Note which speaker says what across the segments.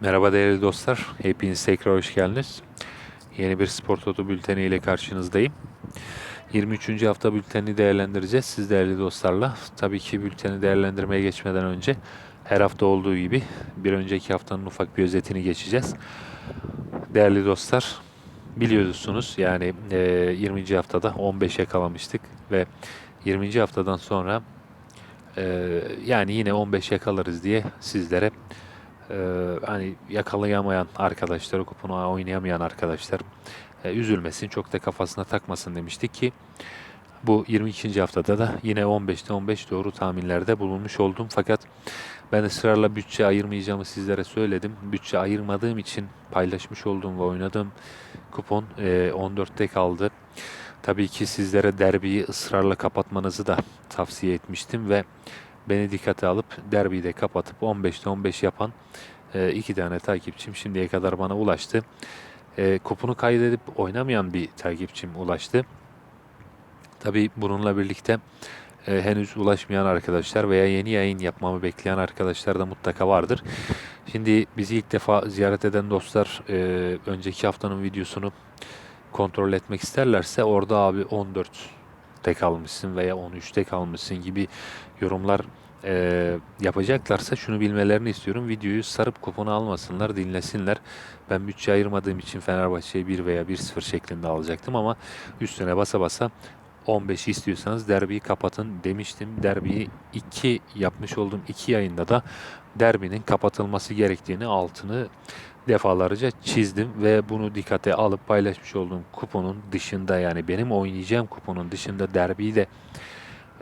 Speaker 1: Merhaba değerli dostlar. Hepiniz tekrar hoş geldiniz. Yeni bir Spor Toto bülteni ile karşınızdayım. 23. hafta bültenini değerlendireceğiz siz değerli dostlarla. Tabii ki bülteni değerlendirmeye geçmeden önce her hafta olduğu gibi bir önceki haftanın ufak bir özetini geçeceğiz. Değerli dostlar biliyorsunuz yani e, 20. haftada 15 yakalamıştık ve 20. haftadan sonra e, yani yine 15 yakalarız diye sizlere ee, hani yakalayamayan arkadaşlar, kuponu oynayamayan arkadaşlar e, üzülmesin, çok da kafasına takmasın demiştik ki bu 22. haftada da yine 15'te 15 doğru tahminlerde bulunmuş oldum. Fakat ben ısrarla bütçe ayırmayacağımı sizlere söyledim. Bütçe ayırmadığım için paylaşmış olduğum ve oynadığım kupon e, 14'te kaldı. Tabii ki sizlere derbiyi ısrarla kapatmanızı da tavsiye etmiştim ve beni dikkate alıp derbiyi de kapatıp 15'te 15 yapan e, iki tane takipçim şimdiye kadar bana ulaştı. E, kuponu kaydedip oynamayan bir takipçim ulaştı. Tabii bununla birlikte e, henüz ulaşmayan arkadaşlar veya yeni yayın yapmamı bekleyen arkadaşlar da mutlaka vardır. Şimdi bizi ilk defa ziyaret eden dostlar e, önceki haftanın videosunu kontrol etmek isterlerse orada abi 14'te kalmışsın veya 13'te kalmışsın gibi yorumlar e, yapacaklarsa şunu bilmelerini istiyorum. Videoyu sarıp kuponu almasınlar, dinlesinler. Ben bütçe ayırmadığım için Fenerbahçe'yi 1 veya 1-0 şeklinde alacaktım ama üstüne basa basa 15 istiyorsanız derbiyi kapatın demiştim. Derbiyi 2 yapmış olduğum 2 yayında da derbinin kapatılması gerektiğini altını defalarca çizdim ve bunu dikkate alıp paylaşmış olduğum kuponun dışında yani benim oynayacağım kuponun dışında derbiyi de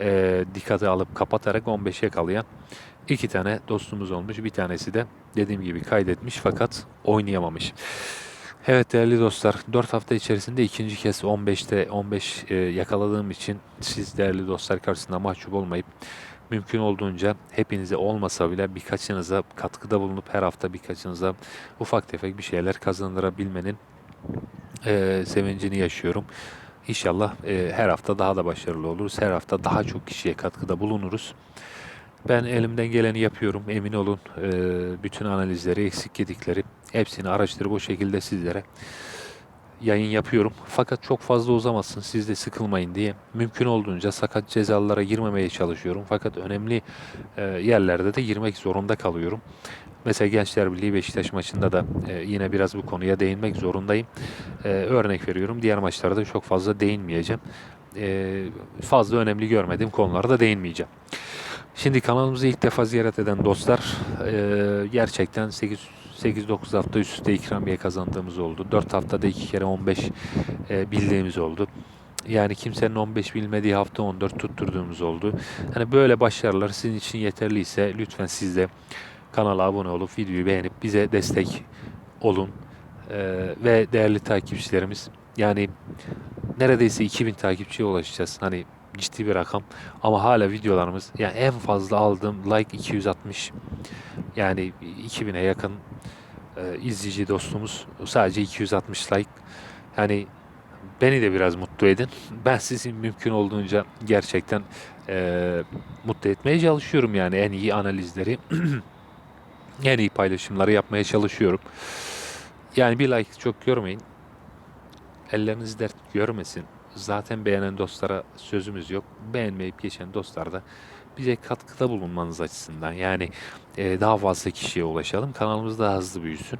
Speaker 1: e, dikkate alıp kapatarak 15'e yakalayan iki tane dostumuz olmuş. Bir tanesi de dediğim gibi kaydetmiş fakat oynayamamış. Evet değerli dostlar 4 hafta içerisinde ikinci kez 15'te 15 e, yakaladığım için siz değerli dostlar karşısında mahcup olmayıp mümkün olduğunca hepinize olmasa bile birkaçınıza katkıda bulunup her hafta birkaçınıza ufak tefek bir şeyler kazandırabilmenin e, sevincini yaşıyorum. İnşallah e, her hafta daha da başarılı oluruz. Her hafta daha çok kişiye katkıda bulunuruz. Ben elimden geleni yapıyorum. Emin olun e, bütün analizleri, eksik gedikleri hepsini araştırıp o şekilde sizlere yayın yapıyorum. Fakat çok fazla uzamasın siz de sıkılmayın diye mümkün olduğunca sakat cezalara girmemeye çalışıyorum. Fakat önemli e, yerlerde de girmek zorunda kalıyorum. Mesela Gençler Birliği Beşiktaş maçında da e, yine biraz bu konuya değinmek zorundayım. E, örnek veriyorum diğer maçlarda çok fazla değinmeyeceğim. Fazla önemli görmediğim konulara değinmeyeceğim. Şimdi kanalımızı ilk defa ziyaret eden dostlar gerçekten 8 8-9 hafta üst üste ikramiye kazandığımız oldu. 4 haftada 2 kere 15 e, bildiğimiz oldu. Yani kimsenin 15 bilmediği hafta 14 tutturduğumuz oldu. Hani böyle başarılar sizin için yeterliyse lütfen siz de kanala abone olup videoyu beğenip bize destek olun. E, ve değerli takipçilerimiz yani neredeyse 2000 takipçiye ulaşacağız. Hani ciddi bir rakam ama hala videolarımız yani en fazla aldığım like 260 yani 2000'e yakın e, izleyici dostumuz sadece 260 like. Yani beni de biraz mutlu edin. Ben sizin mümkün olduğunca gerçekten e, mutlu etmeye çalışıyorum yani. En iyi analizleri en iyi paylaşımları yapmaya çalışıyorum. Yani bir like çok görmeyin. Elleriniz dert görmesin. Zaten beğenen dostlara sözümüz yok. Beğenmeyip geçen dostlar da bize katkıda bulunmanız açısından yani e, daha fazla kişiye ulaşalım. Kanalımız daha hızlı büyüsün.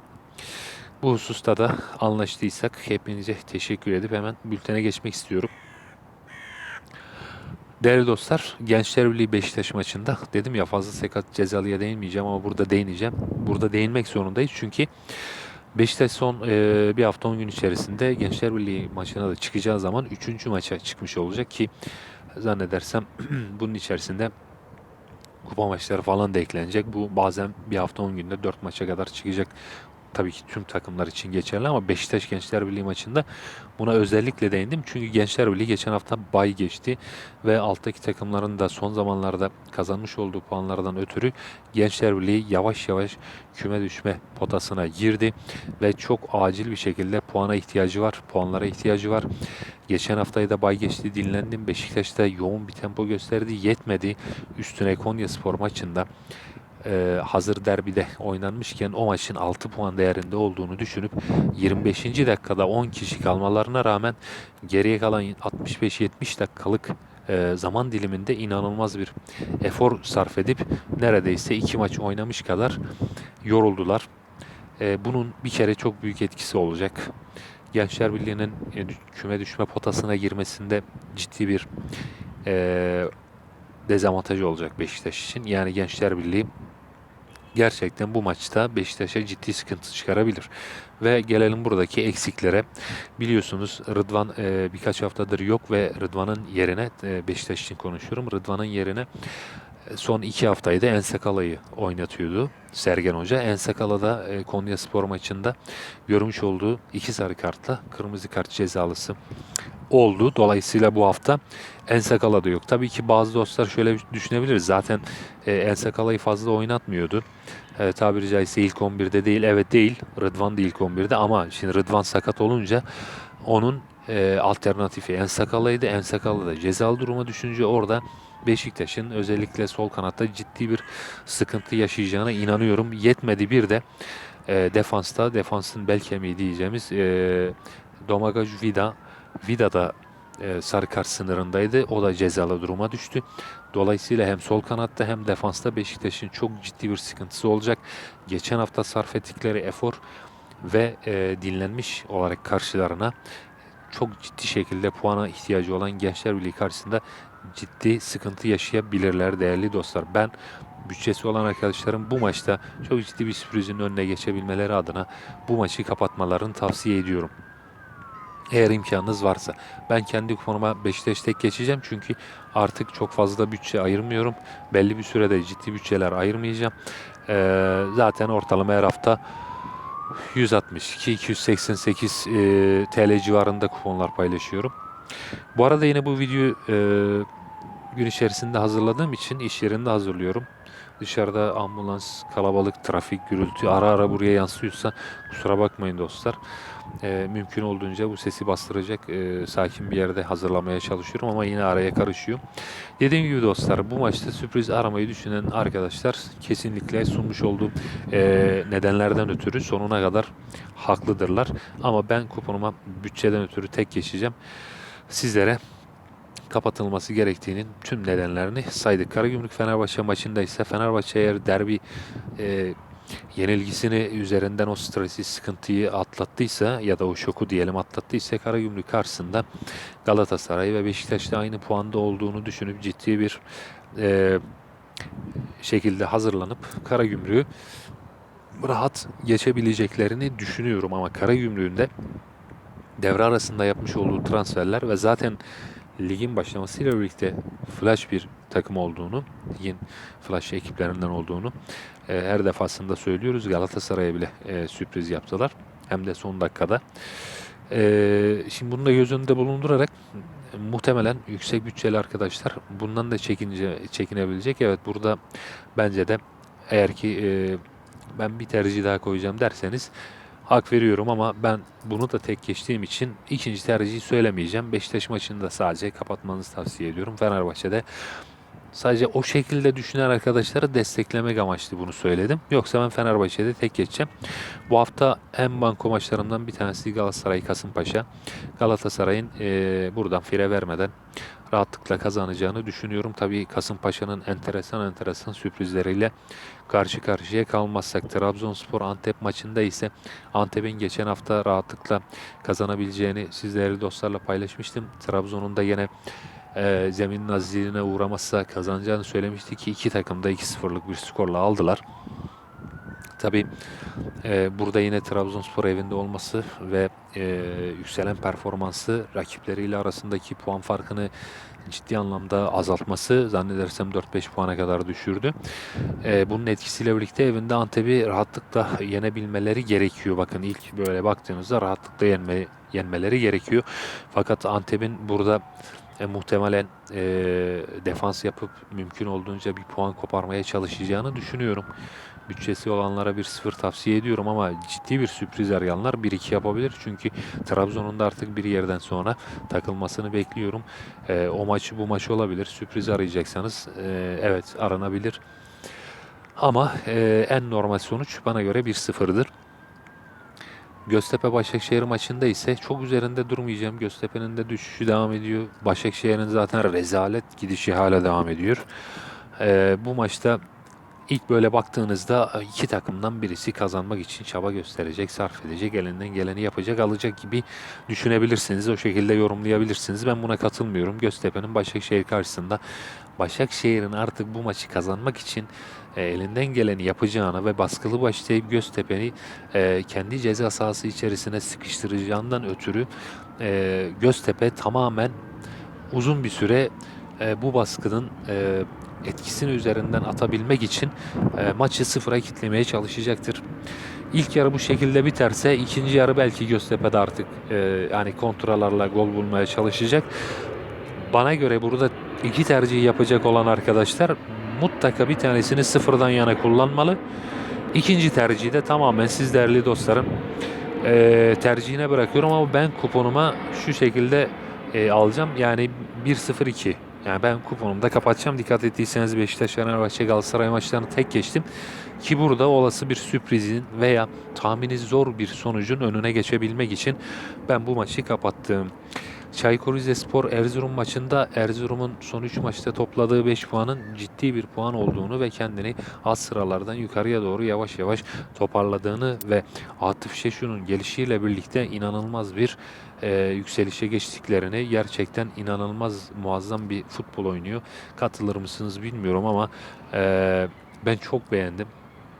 Speaker 1: Bu hususta da anlaştıysak hepinize teşekkür edip hemen bültene geçmek istiyorum. Değerli dostlar, Gençler Birliği Beşiktaş maçında dedim ya fazla sekat cezalıya değinmeyeceğim ama burada değineceğim. Burada değinmek zorundayız çünkü Beşiktaş son e, bir hafta 10 gün içerisinde Gençler Birliği maçına da çıkacağı zaman 3. maça çıkmış olacak ki zannedersem bunun içerisinde kupa maçları falan da eklenecek. Bu bazen bir hafta 10 günde 4 maça kadar çıkacak. Tabii ki tüm takımlar için geçerli ama Beşiktaş Gençler Birliği maçında buna özellikle değindim. Çünkü Gençler Birliği geçen hafta bay geçti ve alttaki takımların da son zamanlarda kazanmış olduğu puanlardan ötürü Gençler Birliği yavaş yavaş küme düşme potasına girdi ve çok acil bir şekilde puana ihtiyacı var, puanlara ihtiyacı var. Geçen haftayı da bay geçti, dinlendim. Beşiktaş'ta yoğun bir tempo gösterdi, yetmedi. Üstüne Konya Spor maçında e, hazır derbide oynanmışken o maçın 6 puan değerinde olduğunu düşünüp 25. dakikada 10 kişi kalmalarına rağmen geriye kalan 65-70 dakikalık e, zaman diliminde inanılmaz bir efor sarf edip neredeyse iki maç oynamış kadar yoruldular. E, bunun bir kere çok büyük etkisi olacak. Gençler Birliği'nin e, küme düşme potasına girmesinde ciddi bir dezavantajı olacak Beşiktaş için. Yani Gençler Birliği gerçekten bu maçta Beşiktaş'a ciddi sıkıntı çıkarabilir. Ve gelelim buradaki eksiklere. Biliyorsunuz Rıdvan e, birkaç haftadır yok ve Rıdvan'ın yerine e, Beşiktaş için konuşuyorum. Rıdvan'ın yerine son iki haftayı da Ensakala'yı oynatıyordu Sergen Hoca. Ensakala da e, Konya Spor maçında görmüş olduğu iki sarı kartla kırmızı kart cezalısı oldu. Dolayısıyla bu hafta Ensakala da yok. Tabii ki bazı dostlar şöyle düşünebilir. Zaten e, Ensakala'yı fazla oynatmıyordu. E, tabiri caizse ilk 11'de değil. Evet değil. Rıdvan da ilk 11'de ama şimdi Rıdvan sakat olunca onun e, alternatifi Ensakala'ydı. Ensakala da cezalı duruma düşünce orada Beşiktaş'ın özellikle sol kanatta ciddi bir sıkıntı yaşayacağına inanıyorum. Yetmedi bir de e, defansta, defansın bel kemiği diyeceğimiz e, Domagoj Vida, Vida da e, sarı sınırındaydı. O da cezalı duruma düştü. Dolayısıyla hem sol kanatta hem defansta Beşiktaş'ın çok ciddi bir sıkıntısı olacak. Geçen hafta sarf ettikleri efor ve e, dinlenmiş olarak karşılarına çok ciddi şekilde puana ihtiyacı olan Gençler Birliği karşısında ciddi sıkıntı yaşayabilirler değerli dostlar. Ben bütçesi olan arkadaşlarım bu maçta çok ciddi bir sürprizin önüne geçebilmeleri adına bu maçı kapatmalarını tavsiye ediyorum. Eğer imkanınız varsa. Ben kendi kuponuma Beşiktaş tek geçeceğim çünkü artık çok fazla bütçe ayırmıyorum. Belli bir sürede ciddi bütçeler ayırmayacağım. Ee, zaten ortalama her hafta 162-288 e, TL civarında kuponlar paylaşıyorum. Bu arada yine bu videoyu e, gün içerisinde hazırladığım için iş yerinde hazırlıyorum. Dışarıda ambulans, kalabalık, trafik, gürültü ara ara buraya yansıyorsa kusura bakmayın dostlar. E, mümkün olduğunca bu sesi bastıracak e, sakin bir yerde hazırlamaya çalışıyorum ama yine araya karışıyor. Dediğim gibi dostlar bu maçta sürpriz aramayı düşünen arkadaşlar kesinlikle sunmuş olduğum e, nedenlerden ötürü sonuna kadar haklıdırlar. Ama ben kuponuma bütçeden ötürü tek geçeceğim. Sizlere kapatılması gerektiğinin tüm nedenlerini saydık. Karagümrük Fenerbahçe maçında ise Fenerbahçe eğer derbi e, yenilgisini üzerinden o stresi, sıkıntıyı atlattıysa ya da o şoku diyelim atlattıysa Karagümrük karşısında Galatasaray ve Beşiktaş'ta aynı puanda olduğunu düşünüp ciddi bir e, şekilde hazırlanıp Karagümrük'ü rahat geçebileceklerini düşünüyorum ama Karagümrük'ün de devre arasında yapmış olduğu transferler ve zaten ligin başlamasıyla birlikte flash bir takım olduğunu, ligin flash ekiplerinden olduğunu e, her defasında söylüyoruz. Galatasaray'a bile e, sürpriz yaptılar. Hem de son dakikada. E, şimdi bunu da göz önünde bulundurarak muhtemelen yüksek bütçeli arkadaşlar bundan da çekince çekinebilecek. Evet burada bence de eğer ki e, ben bir tercih daha koyacağım derseniz hak veriyorum ama ben bunu da tek geçtiğim için ikinci tercihi söylemeyeceğim. Beşiktaş maçını da sadece kapatmanızı tavsiye ediyorum. Fenerbahçe'de sadece o şekilde düşünen arkadaşları desteklemek amaçlı bunu söyledim. Yoksa ben Fenerbahçe'de tek geçeceğim. Bu hafta en banko maçlarından bir tanesi Galatasaray Kasımpaşa. Galatasaray'ın e, buradan fire vermeden rahatlıkla kazanacağını düşünüyorum. Tabii Kasımpaşa'nın enteresan enteresan sürprizleriyle karşı karşıya kalmazsak Trabzonspor Antep maçında ise Antep'in geçen hafta rahatlıkla kazanabileceğini sizlerle dostlarla paylaşmıştım. Trabzon'un da yine e, zeminin azizliğine uğramazsa kazanacağını söylemiştik ki iki takım da 2-0'lık bir skorla aldılar. Tabi e, burada yine Trabzonspor evinde olması ve e, yükselen performansı rakipleriyle arasındaki puan farkını ciddi anlamda azaltması zannedersem 4-5 puana kadar düşürdü. E, bunun etkisiyle birlikte evinde Antep'i rahatlıkla yenebilmeleri gerekiyor. Bakın ilk böyle baktığınızda rahatlıkla yenme, yenmeleri gerekiyor. Fakat Antep'in burada e, muhtemelen e, defans yapıp mümkün olduğunca bir puan koparmaya çalışacağını düşünüyorum. Bütçesi olanlara bir sıfır tavsiye ediyorum ama ciddi bir sürpriz arayanlar 1-2 yapabilir. Çünkü Trabzon'un da artık bir yerden sonra takılmasını bekliyorum. E, o maç bu maç olabilir. Sürpriz arayacaksanız e, evet aranabilir. Ama e, en normal sonuç bana göre 1-0'dır. Göztepe Başakşehir maçında ise çok üzerinde durmayacağım. Göztepe'nin de düşüşü devam ediyor. Başakşehir'in zaten rezalet gidişi hala devam ediyor. E, bu maçta ilk böyle baktığınızda e, iki takımdan birisi kazanmak için çaba gösterecek, sarf edecek, elinden geleni yapacak, alacak gibi düşünebilirsiniz. O şekilde yorumlayabilirsiniz. Ben buna katılmıyorum. Göztepe'nin Başakşehir karşısında Başakşehir'in artık bu maçı kazanmak için e, elinden geleni yapacağını ve baskılı başlayıp Göztepe'ni e, kendi ceza sahası içerisine sıkıştıracağından ötürü Göztepe tamamen uzun bir süre bu baskının etkisini üzerinden atabilmek için e, maçı sıfıra kitlemeye çalışacaktır. İlk yarı bu şekilde biterse ikinci yarı belki Göztepe'de artık e, yani kontralarla gol bulmaya çalışacak. Bana göre burada iki tercih yapacak olan arkadaşlar mutlaka bir tanesini sıfırdan yana kullanmalı. İkinci tercihi de tamamen siz değerli dostlarım e, tercihine bırakıyorum ama ben kuponuma şu şekilde e, alacağım. Yani 1-0-2. Yani ben kuponumda kapatacağım. Dikkat ettiyseniz Beşiktaş, Fenerbahçe, Galatasaray maçlarını tek geçtim. Ki burada olası bir sürprizin veya tahmini zor bir sonucun önüne geçebilmek için ben bu maçı kapattım. Çaykur Rizespor Erzurum maçında Erzurum'un son 3 maçta topladığı 5 puanın ciddi bir puan olduğunu ve kendini alt sıralardan yukarıya doğru yavaş yavaş toparladığını ve Atıf Şeşu'nun gelişiyle birlikte inanılmaz bir e, yükselişe geçtiklerini gerçekten inanılmaz muazzam bir futbol oynuyor. Katılır mısınız bilmiyorum ama e, ben çok beğendim.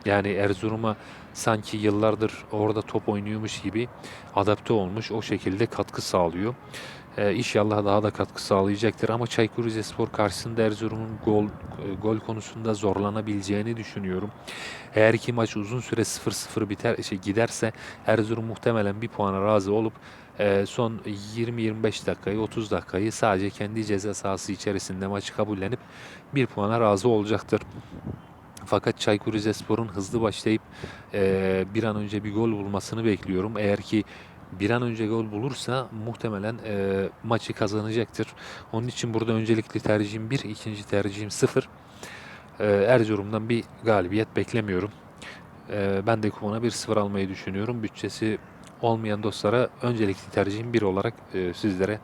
Speaker 1: Yani Erzurum'a sanki yıllardır orada top oynuyormuş gibi adapte olmuş. O şekilde katkı sağlıyor. Ee, inşallah daha da katkı sağlayacaktır ama Çaykur Rizespor karşısında Erzurum'un gol gol konusunda zorlanabileceğini düşünüyorum. Eğer ki maç uzun süre 0-0 biter şey giderse Erzurum muhtemelen bir puana razı olup son 20-25 dakikayı 30 dakikayı sadece kendi ceza sahası içerisinde maçı kabullenip bir puana razı olacaktır. Fakat Çaykur Rizespor'un hızlı başlayıp e, bir an önce bir gol bulmasını bekliyorum. Eğer ki bir an önce gol bulursa muhtemelen e, maçı kazanacaktır. Onun için burada öncelikli tercihim 1, ikinci tercihim 0. E, Erzurum'dan bir galibiyet beklemiyorum. E, ben de kupona 1-0 almayı düşünüyorum. Bütçesi olmayan dostlara öncelikli tercihim 1 olarak e, sizlere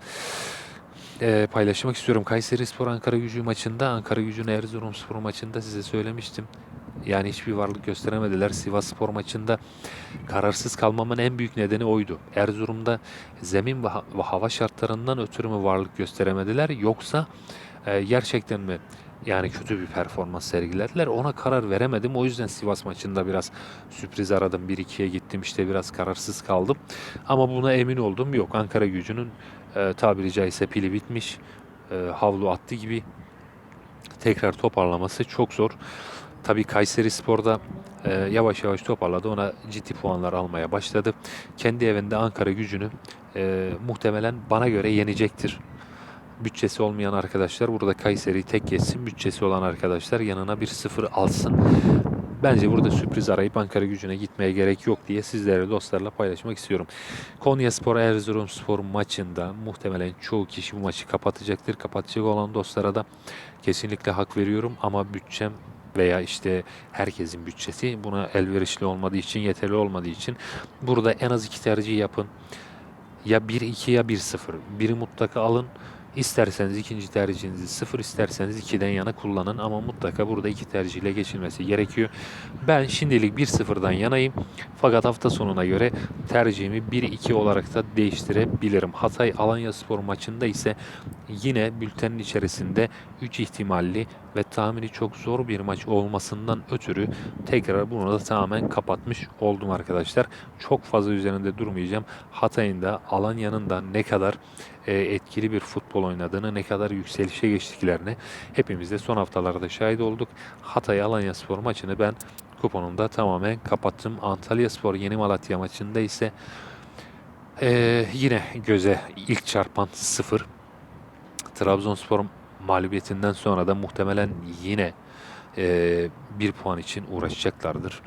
Speaker 1: e, paylaşmak istiyorum. Kayseri Spor Ankara Gücü maçında, Ankara Gücü'nün Erzurum Spor maçında size söylemiştim. Yani hiçbir varlık gösteremediler. Sivas Spor maçında kararsız kalmamın en büyük nedeni oydu. Erzurum'da zemin ve hava şartlarından ötürü mü varlık gösteremediler yoksa e, gerçekten mi yani kötü bir performans sergilediler. Ona karar veremedim. O yüzden Sivas maçında biraz sürpriz aradım. 1-2'ye gittim işte biraz kararsız kaldım. Ama buna emin oldum. Yok Ankara gücünün e, tabiri caizse pili bitmiş. E, havlu attı gibi tekrar toparlaması çok zor. Tabii Kayseri Spor'da e, yavaş yavaş toparladı. Ona ciddi puanlar almaya başladı. Kendi evinde Ankara gücünü e, muhtemelen bana göre yenecektir. Bütçesi olmayan arkadaşlar burada Kayseri'yi tek geçsin. Bütçesi olan arkadaşlar yanına bir sıfır alsın. Bence burada sürpriz arayıp Ankara gücüne gitmeye gerek yok diye sizlere dostlarla paylaşmak istiyorum. Konya Spor Erzurum Spor maçında muhtemelen çoğu kişi bu maçı kapatacaktır. Kapatacak olan dostlara da kesinlikle hak veriyorum ama bütçem veya işte herkesin bütçesi buna elverişli olmadığı için, yeterli olmadığı için burada en az iki tercih yapın. Ya 1-2 ya 1-0. Biri mutlaka alın. İsterseniz ikinci tercihinizi 0 isterseniz 2'den yana kullanın ama mutlaka burada iki tercihle geçilmesi gerekiyor. Ben şimdilik 1-0'dan yanayım. Fakat hafta sonuna göre tercihimi 1-2 olarak da değiştirebilirim. Hatay Alanya Spor maçında ise yine bültenin içerisinde 3 ihtimalli ve tahmini çok zor bir maç olmasından ötürü tekrar bunu da tamamen kapatmış oldum arkadaşlar. Çok fazla üzerinde durmayacağım. Hatay'ın da Alanya'nın da ne kadar e, etkili bir futbol oynadığını, ne kadar yükselişe geçtiklerini hepimiz de son haftalarda şahit olduk. Hatay Alanya Spor maçını ben kuponumda tamamen kapattım. Antalya Spor Yeni Malatya maçında ise e, yine göze ilk çarpan 0. Trabzonspor mağlubiyetinden sonra da muhtemelen yine e, bir puan için uğraşacaklardır.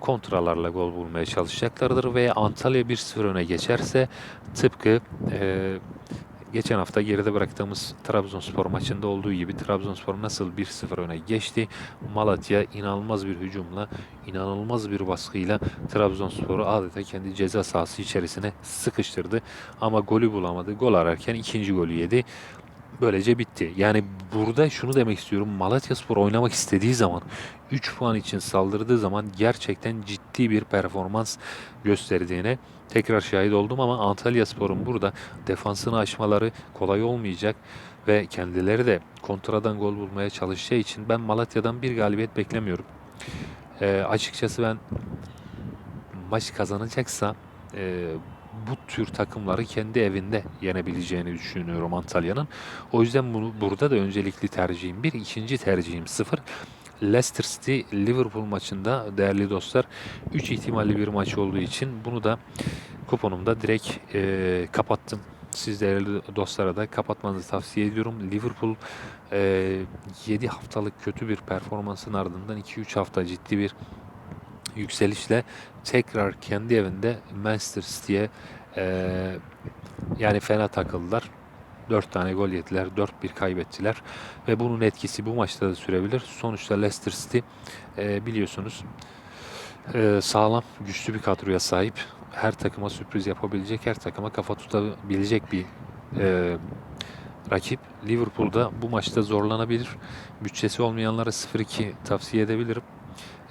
Speaker 1: Kontralarla gol bulmaya çalışacaklardır ve Antalya 1-0 öne geçerse tıpkı e, geçen hafta geride bıraktığımız Trabzonspor maçında olduğu gibi Trabzonspor nasıl 1-0 öne geçti. Malatya inanılmaz bir hücumla, inanılmaz bir baskıyla Trabzonspor'u adeta kendi ceza sahası içerisine sıkıştırdı. Ama golü bulamadı. Gol ararken ikinci golü yedi. Böylece bitti. Yani burada şunu demek istiyorum. Malatyaspor oynamak istediği zaman 3 puan için saldırdığı zaman gerçekten ciddi bir performans gösterdiğine tekrar şahit oldum ama Antalyaspor'un burada defansını aşmaları kolay olmayacak ve kendileri de kontradan gol bulmaya çalışacağı için ben Malatya'dan bir galibiyet beklemiyorum. Ee, açıkçası ben maç kazanacaksa e, bu tür takımları kendi evinde yenebileceğini düşünüyorum Antalya'nın. O yüzden bunu burada da öncelikli tercihim bir, ikinci tercihim sıfır. Leicester City Liverpool maçında değerli dostlar 3 ihtimalli bir maç olduğu için bunu da kuponumda direkt e, kapattım. Siz değerli dostlara da kapatmanızı tavsiye ediyorum. Liverpool e, 7 haftalık kötü bir performansın ardından 2-3 hafta ciddi bir yükselişle tekrar kendi evinde Manchester City'ye e, yani fena takıldılar. 4 tane gol yediler, 4-1 kaybettiler ve bunun etkisi bu maçta da sürebilir. Sonuçta Leicester City e, biliyorsunuz e, sağlam, güçlü bir kadroya sahip. Her takıma sürpriz yapabilecek, her takıma kafa tutabilecek bir e, rakip. Liverpool'da bu maçta zorlanabilir. Bütçesi olmayanlara 0-2 tavsiye edebilirim.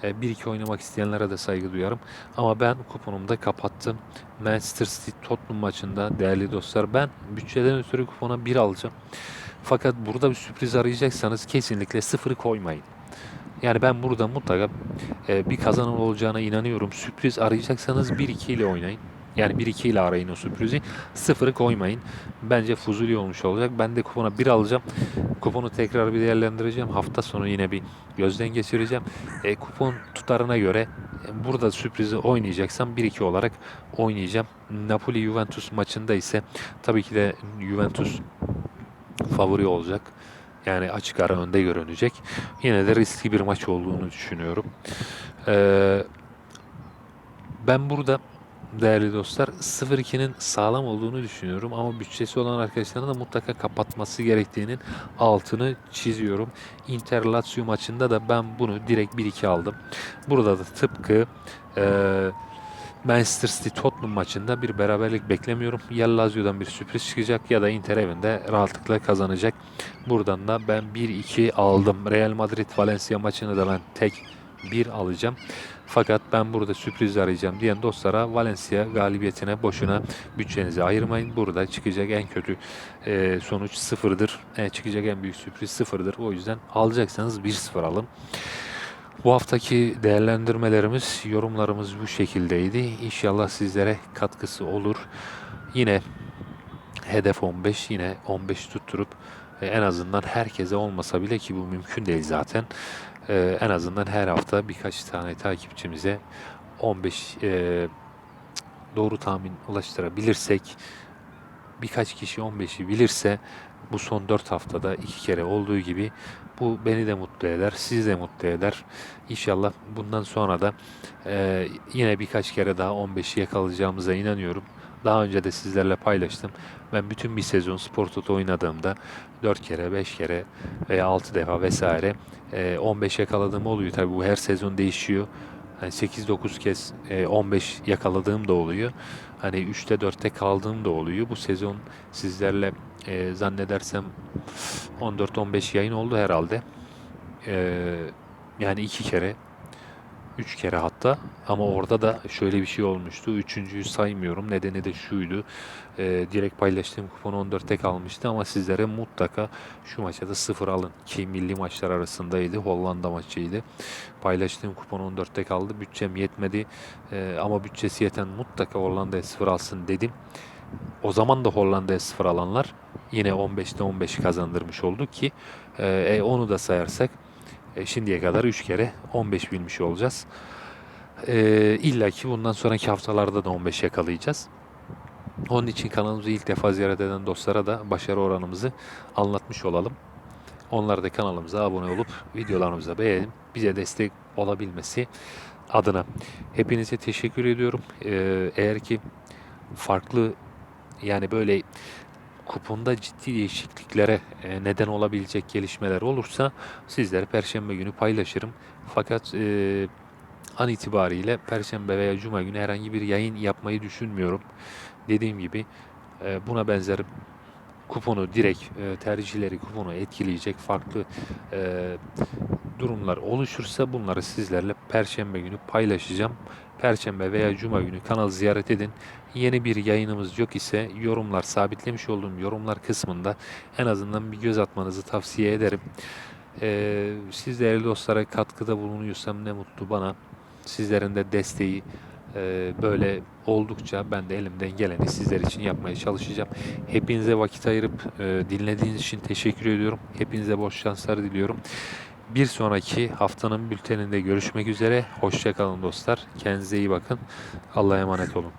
Speaker 1: E, 1-2 oynamak isteyenlere de saygı duyarım. Ama ben kuponumda kapattım. Manchester City Tottenham maçında değerli dostlar ben bütçeden ötürü kupona 1 alacağım. Fakat burada bir sürpriz arayacaksanız kesinlikle 0'ı koymayın. Yani ben burada mutlaka e, bir kazanım olacağına inanıyorum. Sürpriz arayacaksanız 1-2 ile oynayın. Yani 1-2 ile arayın o sürprizi. Sıfırı koymayın. Bence fuzuli olmuş olacak. Ben de kupona 1 alacağım. Kuponu tekrar bir değerlendireceğim. Hafta sonu yine bir gözden geçireceğim. E, kupon tutarına göre e, burada sürprizi oynayacaksam 1-2 olarak oynayacağım. Napoli-Juventus maçında ise tabii ki de Juventus favori olacak. Yani açık ara önde görünecek. Yine de riskli bir maç olduğunu düşünüyorum. Ee, ben burada değerli dostlar 0-2'nin sağlam olduğunu düşünüyorum ama bütçesi olan arkadaşların da mutlaka kapatması gerektiğinin altını çiziyorum. Inter Lazio maçında da ben bunu direkt 1-2 aldım. Burada da tıpkı e, Manchester City Tottenham maçında bir beraberlik beklemiyorum. Ya Lazio'dan bir sürpriz çıkacak ya da Inter evinde rahatlıkla kazanacak. Buradan da ben 1-2 aldım. Real Madrid Valencia maçını da ben tek 1 alacağım. Fakat ben burada sürpriz arayacağım diyen dostlara Valencia galibiyetine boşuna bütçenizi ayırmayın. Burada çıkacak en kötü e, sonuç sıfırdır. E, çıkacak en büyük sürpriz sıfırdır. O yüzden alacaksanız 1-0 alın. Bu haftaki değerlendirmelerimiz, yorumlarımız bu şekildeydi. İnşallah sizlere katkısı olur. Yine hedef 15, yine 15 tutturup e, en azından herkese olmasa bile ki bu mümkün değil zaten. E, en azından her hafta birkaç tane takipçimize 15 e, doğru tahmin ulaştırabilirsek birkaç kişi 15'i bilirse bu son 4 haftada iki kere olduğu gibi bu beni de mutlu eder, sizi de mutlu eder. İnşallah bundan sonra da e, yine birkaç kere daha 15'i yakalayacağımıza inanıyorum. Daha önce de sizlerle paylaştım. Ben bütün bir sezon spor toto oynadığımda 4 kere, 5 kere veya 6 defa vesaire e, 15 yakaladığım oluyor. Tabii bu her sezon değişiyor. Hani 8-9 kez e, 15 yakaladığım da oluyor. Hani 3'te 4'te kaldığım da oluyor. Bu sezon sizlerle e, zannedersem 14-15 yayın oldu herhalde. E, yani iki kere, üç kere hatta. Ama orada da şöyle bir şey olmuştu. Üçüncüyü saymıyorum. Nedeni de şuydu. E, direkt paylaştığım kupon 14'te kalmıştı ama sizlere mutlaka şu maça da sıfır alın. Ki milli maçlar arasındaydı. Hollanda maçıydı. Paylaştığım kupon 14'te kaldı. Bütçem yetmedi. E, ama bütçesi yeten mutlaka Hollanda'ya sıfır alsın dedim. O zaman da Hollanda'ya sıfır alanlar yine 15'te 15 kazandırmış olduk ki e, onu da sayarsak e, şimdiye kadar 3 kere 15 bilmiş olacağız. E, İlla ki bundan sonraki haftalarda da 15 yakalayacağız. Onun için kanalımızı ilk defa ziyaret eden dostlara da başarı oranımızı anlatmış olalım. Onlar da kanalımıza abone olup videolarımızı beğenip bize destek olabilmesi adına. Hepinize teşekkür ediyorum. Ee, eğer ki farklı yani böyle kuponda ciddi değişikliklere e, neden olabilecek gelişmeler olursa sizlere Perşembe günü paylaşırım. Fakat e, an itibariyle Perşembe veya Cuma günü herhangi bir yayın yapmayı düşünmüyorum. Dediğim gibi e, buna benzer kuponu direkt e, tercihleri kuponu etkileyecek farklı e, durumlar oluşursa bunları sizlerle Perşembe günü paylaşacağım. Perşembe veya Cuma günü kanalı ziyaret edin. Yeni bir yayınımız yok ise yorumlar sabitlemiş olduğum yorumlar kısmında en azından bir göz atmanızı tavsiye ederim. Ee, siz değerli dostlara katkıda bulunuyorsam ne mutlu bana. Sizlerin de desteği e, böyle oldukça ben de elimden geleni sizler için yapmaya çalışacağım. Hepinize vakit ayırıp e, dinlediğiniz için teşekkür ediyorum. Hepinize boş şanslar diliyorum. Bir sonraki haftanın bülteninde görüşmek üzere. Hoşçakalın dostlar. Kendinize iyi bakın. Allah'a emanet olun.